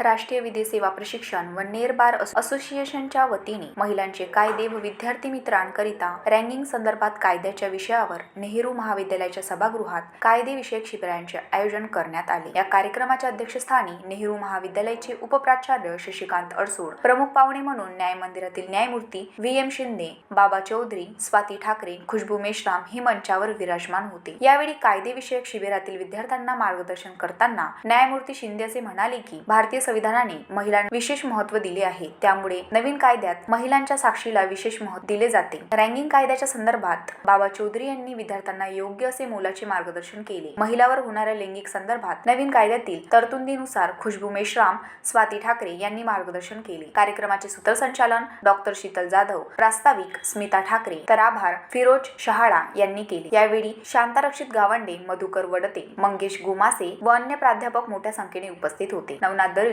राष्ट्रीय विधी सेवा प्रशिक्षण व नेर बार असोसिएशनच्या वतीने महिलांचे कायदे व विद्यार्थी मित्रांकरिता रँगिंग संदर्भात कायद्याच्या विषयावर नेहरू महाविद्यालयाच्या सभागृहात कायदे विषयक शिबिरांचे आयोजन करण्यात आले. या कार्यक्रमाच्या अध्यक्षस्थानी नेहरू महाविद्यालयाचे उपप्राचार्य शशिकांत अडसूळ प्रमुख पाहुणे म्हणून न्याय मंदिरातील न्यायमूर्ती व्ही एम शिंदे बाबा चौधरी स्वाती ठाकरे खुशबू मेश्राम हे मंचावर विराजमान होते. यावेळी कायदे विषयक शिबिरातील विद्यार्थ्यांना मार्गदर्शन करताना न्यायमूर्ती शिंदे असे म्हणाले की भारतीय संविधानाने महिलांना विशेष महत्त्व दिले आहे. त्यामुळे नवीन कायद्यात महिलांच्या साक्षीला विशेष महत्त्व दिले जाते. रँगिंग कायद्याच्या संदर्भात बाबा चौधरी यांनी विद्यार्थ्यांना योग्य असे मोलाचे मार्गदर्शन केले. महिलावर होणाऱ्या लैंगिक संदर्भात नवीन कायद्यातील तरतुदीनुसार खुशबू मेश्राम स्वाती ठाकरे यांनी मार्गदर्शन केले. कार्यक्रमाचे सूत्रसंचालन डॉक्टर शीतल जाधव प्रास्ताविक स्मिता ठाकरे तर आभार फिरोज शहाळा यांनी केले. यावेळी शांतारक्षित गावंडे मधुकर वडते मंगेश गुमासे व अन्य प्राध्यापक मोठ्या संख्येने उपस्थित होते. Navnath